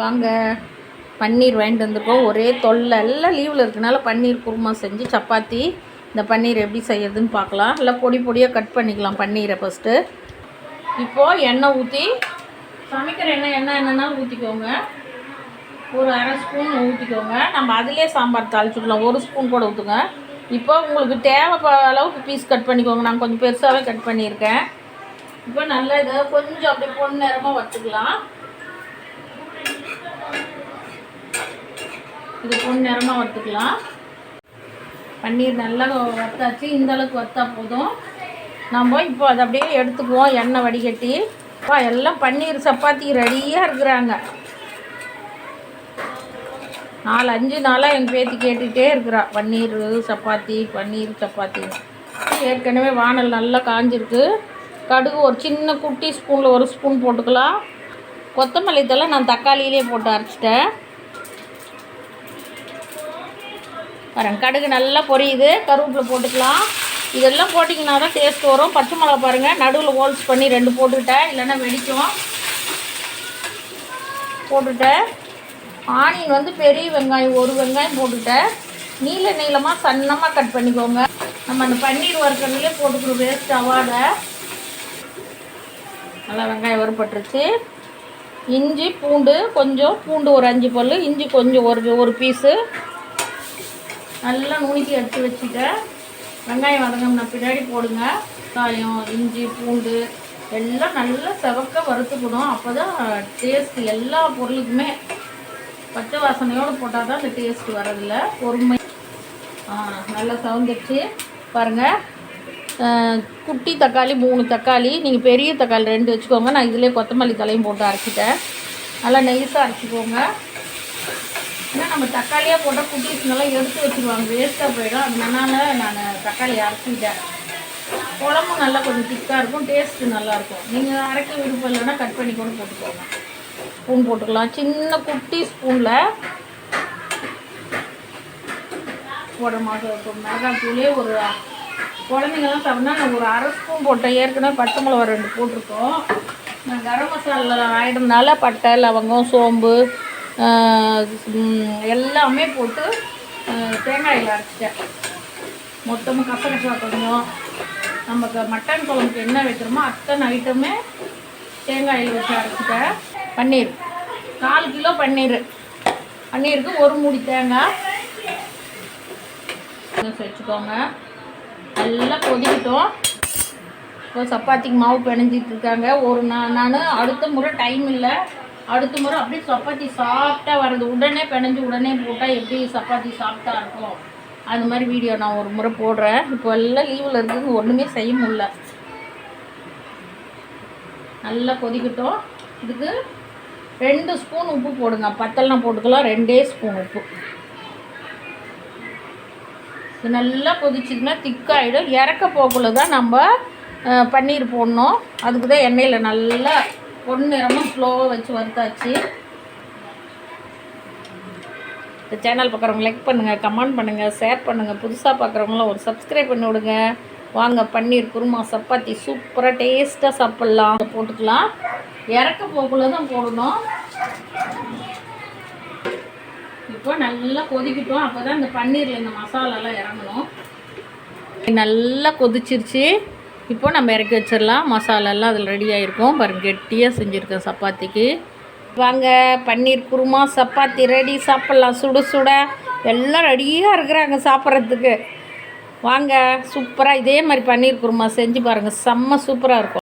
வாங்க. பன்னீர் வாங்கிட்டு வந்திருக்கோம். ஒரே தொல்லை. எல்லாம் லீவில் இருக்கனால பன்னீர் குருமா செஞ்சு சப்பாத்தி இந்த பன்னீர் எப்படி செய்யறதுன்னு பார்க்கலாம். இல்லை பொடி பொடியாக கட் பண்ணிக்கலாம் பன்னீரை ஃபஸ்ட்டு இப்போது எண்ணெய் ஊற்றி சமைக்கிற எண்ணெய் எண்ணெய் என்னென்னாலும் ஊற்றிக்கோங்க ஒரு அரை ஸ்பூன் ஊற்றிக்கோங்க நம்ம அதிலே சாம்பார் தாளிச்சுக்கலாம். ஒரு ஸ்பூன் கூட ஊற்றுங்க இப்போ உங்களுக்கு தேவை அளவுக்கு பீஸ் கட் பண்ணிக்கோங்க. நான் கொஞ்சம் பெருசாகவே கட் பண்ணியிருக்கேன். இப்போ நல்லா இதை கொஞ்சம் அப்படியே பொண்ணு நேரமாக வச்சுக்கலாம். இது பொண்ணு நிறமாக வறுத்துக்கலாம். பன்னீர் நல்லா வறுத்தாச்சு. இந்த அளவுக்கு வறுத்தா போதும். நம்ம இப்போ அதை அப்படியே எடுத்துக்குவோம். எண்ணெய் வடிகட்டி. இப்போ எல்லாம் பன்னீர் சப்பாத்தி ரெடியாக இருக்கிறாங்க. நாலு அஞ்சு நாளாக எங்கள் பேத்தி கேட்டுகிட்டே இருக்கிறா. பன்னீர் சப்பாத்தி பன்னீர் சப்பாத்தி. ஏற்கனவே வானல் நல்லா காஞ்சிருக்கு. கடுகு ஒரு சின்ன குட்டி ஸ்பூனில் ஒரு ஸ்பூன் போட்டுக்கலாம். கொத்தமல்லி தழை நான் தக்காளியிலே போட்டு அரைச்சிட்டேன். பாருங்க கடுகு நல்லா பொரியுது. கருவேப்பிலை போட்டுக்கலாம். இதெல்லாம் போட்டிங்கன்னா தான் டேஸ்ட் வரும். பச்சை மிளகா பாருங்கள் நடுவில் ஹோல்ஸ் பண்ணி ரெண்டு போட்டுக்கிட்டேன். இல்லைன்னா வெடிக்கும். போட்டுட்டேன். ஆனியன் வந்து பெரிய வெங்காயம் ஒரு வெங்காயம் போட்டுட்டேன். நீள நீளமாக சன்னமாக கட் பண்ணிக்கோங்க. நம்ம அந்த பன்னீர் வறுக்கிறதுலேயே போட்டுக்கணும் வேஸ்ட் அவாடை. நல்லா வெங்காயம் வறுப்பட்டுருச்சு இஞ்சி பூண்டு கொஞ்சம் பூண்டு ஒரு அஞ்சு பல் இஞ்சி கொஞ்சம் ஒரு ஒரு பீஸு நல்லா நுணுக்கி எடுத்து வச்சுட்டேன் வெங்காயம் வதங்கின பின்னாடி போடுங்க. வெங்காயம் இஞ்சி பூண்டு எல்லாம் நல்லா செவக்க வறுத்துக்கணும். அப்போ தான் டேஸ்ட்டு எல்லா பொருளுக்குமே பச்சை வாசனையோடு போட்டால் தான் அந்த டேஸ்ட்டு வரதில்ல பொறுமை. நல்லா சவுந்துச்சு பாருங்கள் குட்டி தக்காளி மூணு தக்காளி. நீங்கள் பெரிய தக்காளி ரெண்டு வச்சுக்கோங்க. நான் இதிலே கொத்தமல்லி தலையும் போட்டு அரைச்சிட்டேன். நல்லா நெய்ஸாக அரைச்சிக்கோங்க. நம்ம தக்காளியாக போட்டால் குட்டீஸ்ங்கெல்லாம் எடுத்து வச்சுருவாங்க. வேஸ்ட்டாக போயிடும். அதனால நான் தக்காளி அரைச்சிட்டேன். குழம்பும் நல்லா கொஞ்சம் திக்காக இருக்கும். டேஸ்ட்டு நல்லாயிருக்கும் நீங்கள் அரைக்க விருப்பம் இல்லைன்னா கட் பண்ணி கூட போட்டுக்கோங்க. ஸ்பூன் போட்டுக்கலாம். சின்ன குட்டி ஸ்பூனில் போட மாதிரி இருக்கும். மிளகாத்தூளே ஒரு குழந்தைங்கலாம் சாப்பிட்னா நான் ஒரு அரை ஸ்பூன் போட்டேன் ஏற்கனவே பச்சை மிளகா ரெண்டு போட்டிருக்கோம். நான் கரம் மசாலா ஆகிடும்னால பட்டை லவங்கம் சோம்பு எல்லாமே போட்டு தேங்காயில் அரைச்சிட்டேன். மொத்தமும் கசகசா கொஞ்சம். நமக்கு மட்டன் குழம்புக்கு என்ன வைக்கிறோமோ அத்தனை ஐட்டமே தேங்காயில் வச்சு அரைச்சிட்டேன். பன்னீர். கால் கிலோ பன்னீர். பன்னீருக்கு ஒரு மூடி தேங்காய். வச்சுக்கோங்க. நல்லா கொதிக்கிட்டோம். இப்போ சப்பாத்திக்கு மாவு பிணைஞ்சிட்டு இருக்காங்க. ஒரு நான் நான் அடுத்த முறை டைம் இல்லை. அடுத்த முறை அப்படியே சப்பாத்தி சாஃப்டாக வர்றது. உடனே பிணைஞ்சு உடனே போட்டால் எப்படி சப்பாத்தி சாஃப்டாக இருக்கும்? அது மாதிரி வீடியோ நான் ஒரு முறை போடுறேன். இப்போ எல்லாம் லீவில் இருக்குது. ஒன்றுமே செய்ய முடில நல்லா கொதிக்கட்டும். இதுக்கு ரெண்டு ஸ்பூன் உப்பு போடுங்க. பத்தெல்லாம் போட்டுக்கலாம். ரெண்டே ஸ்பூன் உப்பு. இது நல்லா கொதிச்சதுன்னா திக்காகிடும் இறக்க போக்குள்ள தான் நம்ம பன்னீர் போடணும். அதுக்கு தான் எண்ணெயில் நல்லா பொன்னிறமாக ஸ்லோவாக வச்சு வறுத்தாச்சு. இந்த சேனல் பார்க்குறவங்க லைக் பண்ணுங்கள் கமெண்ட் பண்ணுங்கள் ஷேர் பண்ணுங்கள் புதுசாக பார்க்குறவங்களாம் ஒரு சப்ஸ்கிரைப் பண்ணி விடுங்க. வாங்க பன்னீர் குருமா சப்பாத்தி சூப்பராக டேஸ்ட்டாக சாப்பிட்லாம். போட்டுக்கலாம். இறக்க போக்குள்ள தான் போடணும். இப்போ நல்லா கொதிக்கிட்டோம். அப்போ தான் இந்த பன்னீரில் இந்த மசாலாலாம் இறங்கணும். நல்லா கொதிச்சிருச்சு. இப்போ நம்ம இறக்கி வச்சிடலாம். மசாலாலாம் அதில் ரெடி ஆகிருக்கும் பாருங்க கெட்டியாக செஞ்சுருக்கேன் சப்பாத்திக்கு. வாங்க பன்னீர் குருமா சப்பாத்தி ரெடி சாப்பிட்லாம். சுட சுட. எல்லாம் ரெடியாக இருக்கிறாங்க சாப்பிட்றதுக்கு. வாங்க சூப்பராக இதே மாதிரி பன்னீர் குருமா செஞ்சு பாருங்கள் செம்ம சூப்பராக இருக்கும்.